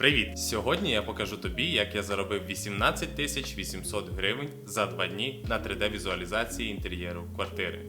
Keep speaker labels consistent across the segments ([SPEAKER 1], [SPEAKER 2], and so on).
[SPEAKER 1] Привіт! Сьогодні я покажу тобі, як я заробив 18 тисяч 800 гривень за два дні на 3D-візуалізації інтер'єру квартири.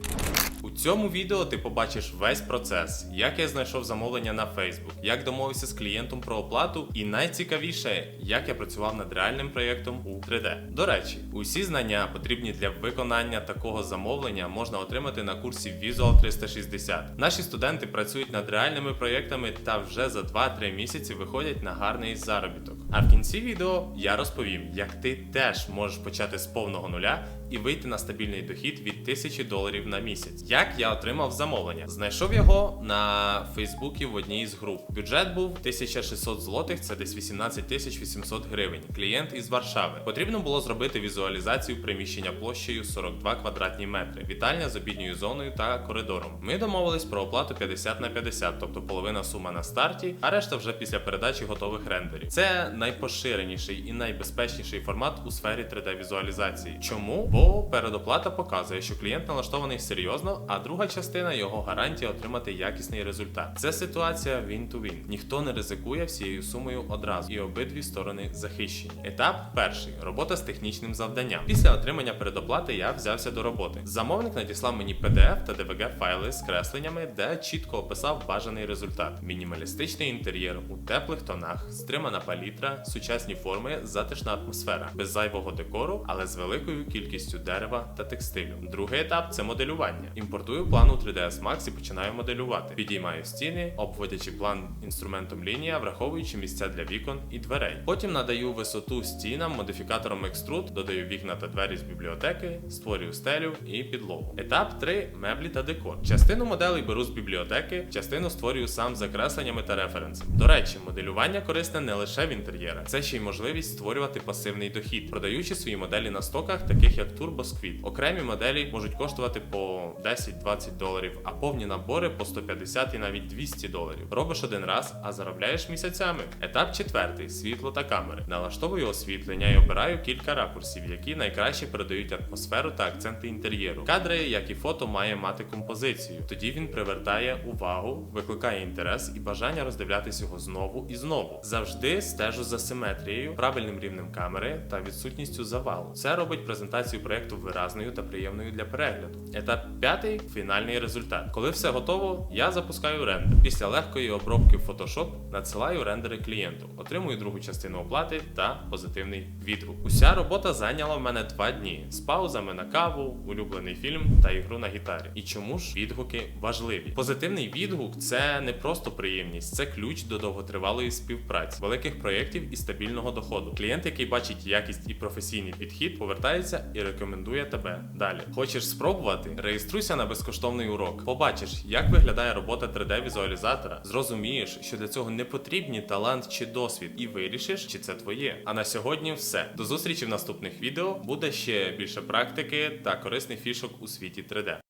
[SPEAKER 1] У цьому відео ти побачиш весь процес, як я знайшов замовлення на Facebook, як домовився з клієнтом про оплату, і найцікавіше, як я працював над реальним проєктом у 3D. До речі, усі знання, потрібні для виконання такого замовлення, можна отримати на курсі Visual 360. Наші студенти працюють над реальними проєктами та вже за 2-3 місяці виходять на гарний заробіток. А в кінці відео я розповім, як ти теж можеш почати з повного нуля і вийти на стабільний дохід від 1000 доларів на місяць. Як я отримав замовлення? Знайшов його на Фейсбуці в одній з груп. Бюджет був 1600 злотих, це десь 18 800 гривень. Клієнт із Варшави. Потрібно було зробити візуалізацію приміщення площею 42 квадратні метри, вітальня з обідньою зоною та коридором. Ми домовились про оплату 50 на 50, тобто половина сума на старті, а решта вже після передачі готових рендерів. Це найпоширеніший і найбезпечніший формат у сфері 3D-візуалізації. Чому? Бо передоплата показує, що клієнт налаштований серйозно, а друга частина його гарантія отримати якісний результат. Це ситуація він-to-він. Ніхто не ризикує всією сумою одразу, і обидві сторони захищені. Етап перший робота з технічним завданням. Після отримання передоплати я взявся до роботи. Замовник надіслав мені PDF та DVG файли з кресленнями, де чітко описав бажаний результат: мінімалістичний інтер'єр у теплих тонах, стримана палітра, сучасні форми, затишна атмосфера, без зайвого декору, але з великою кількістю дерева та текстилю. Другий етап це моделювання. Імпортую план у 3ds Max і починаю моделювати. Підіймаю стіни, обводячи план інструментом лінія, враховуючи місця для вікон і дверей. Потім надаю висоту стінам модифікатором Extrude, додаю вікна та двері з бібліотеки, створюю стелю і підлогу. Етап 3 меблі та декор. Частину моделей беру з бібліотеки, частину створюю сам з закресленнями та референсами. До речі, моделювання корисне не лише в інтер'єрах, це ще й можливість створювати пасивний дохід, продаючи свої моделі на стоках, таких як Turbo Squid. Окремі моделі можуть коштувати по 10-20 доларів, а повні набори по 150 і навіть 200 доларів. Робиш один раз, а заробляєш місяцями. Етап четвертий світло та камери. Налаштовую освітлення і обираю кілька ракурсів, які найкраще передають атмосферу та акценти інтер'єру. Кадри, як і фото, має мати композицію. Тоді він привертає увагу, викликає інтерес і бажання роздивлятись його знову і знову. Завжди стежу за симетрією, правильним рівнем камери та відсутністю завалу. Це робить презентацію проєкту виразною та приємною для перегляду. Етап п'ятий фінальний результат. Коли все готово, я запускаю рендер. Після легкої обробки в Photoshop надсилаю рендери клієнту, отримую другу частину оплати та позитивний відгук. Уся робота зайняла в мене два дні з паузами на каву, улюблений фільм та ігру на гітарі. І чому ж відгуки важливі? Позитивний відгук це не просто приємність, це ключ до довготривалої співпраці, великих проєктів і стабільного доходу. Клієнт, який бачить якість і професійний підхід, повертається і рекомендує тебе далі. Хочеш спробувати? Реєструйся на безкоштовний урок. Побачиш, як виглядає робота 3D-візуалізатора, зрозумієш, що для цього не потрібні талант чи досвід, і вирішиш, чи це твоє. А на сьогодні все. До зустрічі в наступних відео. Буде ще більше практики та корисних фішок у світі 3D.